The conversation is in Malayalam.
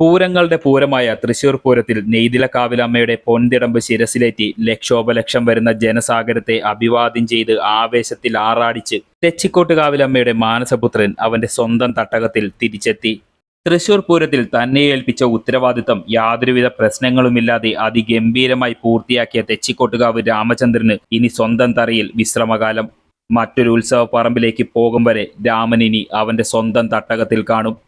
പൂരങ്ങളുടെ പൂരമായ തൃശൂർ പൂരത്തിൽ നെയ്തിലക്കാവിലമ്മയുടെ പൊൻതിടമ്പ് ശിരസിലേറ്റി ലക്ഷോപലക്ഷം വരുന്ന ജനസാഗരത്തെ അഭിവാദ്യം ചെയ്ത് ആവേശത്തിൽ ആറാടിച്ച് തെച്ചിക്കോട്ടുകാവിലമ്മയുടെ മാനസപുത്രൻ അവന്റെ സ്വന്തം തട്ടകത്തിൽ തിരിച്ചെത്തി. തൃശൂർ പൂരത്തിൽ തന്നെ ഏൽപ്പിച്ച ഉത്തരവാദിത്തം യാതൊരുവിധ പ്രശ്നങ്ങളുമില്ലാതെ അതിഗംഭീരമായി പൂർത്തിയാക്കിയ തെച്ചിക്കോട്ടുകാവ് രാമചന്ദ്രന് ഇനി സ്വന്തം തറയിൽ വിശ്രമകാലം. മറ്റൊരു ഉത്സവ പറമ്പിലേക്ക് പോകും വരെ രാമൻ ഇനി അവന്റെ സ്വന്തം തട്ടകത്തിൽ കാണും.